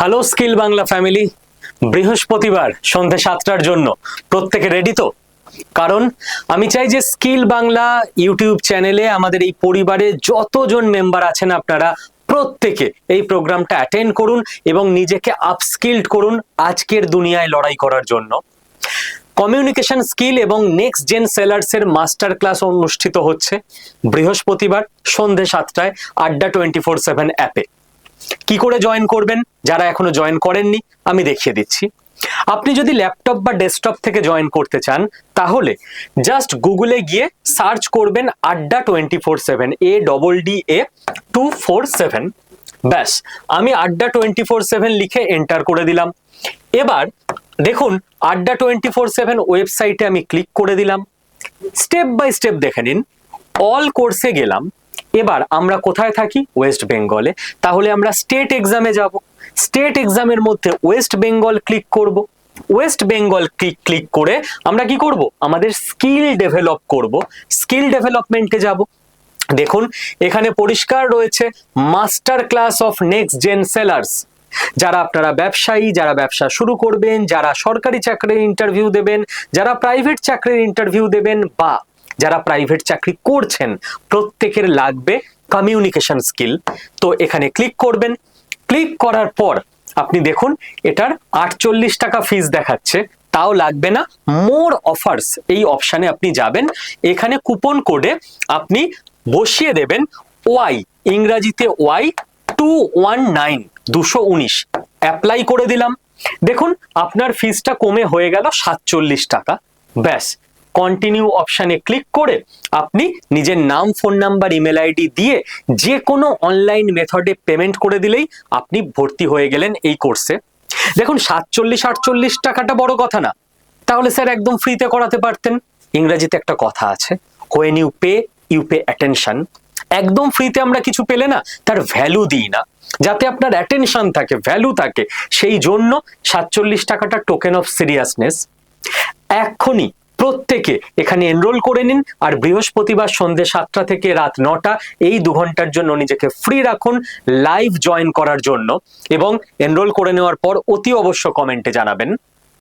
Hello skill Bangla family বৃহস্পতিবার সন্ধে সাতটার জন্য। প্রত্যেকে রেডি তো? কারণ আমি চাই যে স্কিল বাংলা ইউটিউব চ্যানেলে আমাদের এই পরিবারে যতজন মেম্বার আছেন আপনারা, প্রত্যেকে এই প্রোগ্রামটা অ্যাটেন্ড করুন এবং নিজেকে আপস্কিল্ড করুন আজকের দুনিয়ায় লড়াই করার জন্য। কমিউনিকেশন স্কিল এবং নেক্সট জেন সেলার্স এর মাস্টার ক্লাস অনুষ্ঠিত হচ্ছে বৃহস্পতিবার সন্ধে সাতটায়, আড্ডা টোয়েন্টি ফোর সেভেন অ্যাপে কি করে জয়েন করবেন? যারা এখনও জয়েন করেননি, আমি দেখিয়ে দিচ্ছি। আপনি যদি ল্যাপটপ বা ডেস্কটপ থেকে জয়েন করতে চান, তাহলে জাস্ট গুগলে গিয়ে সার্চ করবেন Adda twenty four seven A double D A two four seven ব্যাস, আমি আড্ডা টোয়েন্টি ফোর সেভেন লিখে এন্টার করে দিলাম। এবার দেখুন, আড্ডা টোয়েন্টি ফোর সেভেন ওয়েবসাইটে আমি ক্লিক করে দিলাম। স্টেপ বাই স্টেপ দেখে নিন। অল কোর্সে গেলাম। এবার আমরা কোথায় থাকি? ওয়েস্ট বেঙ্গলে তাহলে আমরা স্টেট এক্সামে যাব। স্টেট এক্সামের মধ্যে ওয়েস্ট বেঙ্গল ক্লিক করব। ওয়েস্ট বেঙ্গল ক্লিক ক্লিক করে আমরা কি করব? আমাদের স্কিল ডেভেলপ করব। স্কিল ডেভেলপমেন্টে যাব। দেখুন, এখানে পরিষ্কার রয়েছে master class of next gen sellers যারা আপনারা ব্যবসায়ী, যারা ব্যবসা শুরু করবেন, যারা সরকারি চাকরির ইন্টারভিউ দেবেন, যারা প্রাইভেট চাকরির ইন্টারভিউ দেবেন বা যারা প্রাইভেট চাকরি করছেন, প্রত্যেকের লাগবে কমিউনিকেশন স্কিল তো এখানে ক্লিক করবেন। ক্লিক করার পর আপনি দেখুন, এটার আটচল্লিশ টাকা ফিস দেখাচ্ছে। তাও লাগবে না। মোর অফার্স এই অপশানে আপনি যাবেন। এখানে কুপন কোডে আপনি বসিয়ে দেবেন ওয়াই ইংরাজিতে ওয়াই টু ওয়ান নাইন দুশো উনিশ। অ্যাপ্লাই করে দিলাম। দেখুন, আপনার ফিসটা কমে হয়ে গেল সাতচল্লিশ টাকা। ব্যাস। কন্টিনিউ অপশানে ক্লিক করে আপনি নিজের নাম ফোন নাম্বার ইমেল আইডি দিয়ে যে কোনো অনলাইন মেথডে পেমেন্ট করে দিলেই আপনি ভর্তি হয়ে গেলেন এই কোর্সে দেখুন, সাতচল্লিশ, আটচল্লিশ টাকাটা বড় কথা না। তাহলে স্যার একদম ফ্রিতে করাতে পারতেন। ইংরেজিতে একটা কথা আছে when you pay you pay attention একদম ফ্রিতে আমরা কিছু পেলে না, তার ভ্যালু দিই না। যাতে আপনার অ্যাটেনশন থাকে ভ্যালু থাকে, সেই জন্য সাতচল্লিশ টাকাটা টোকেন অফ সিরিয়াসনেস এক্ষুনি প্রত্যেকে এখানে এনরোল করে নিন আর বৃহস্পতিবার সন্ধ্যে সাতটা থেকে রাত নটা এই দু ঘণ্টার জন্য নিজেকে ফ্রি রাখুন লাইভ জয়েন করার জন্য এবং এনরোল করে নেওয়ার পর অতি অবশ্য কমেন্টে জানাবেন।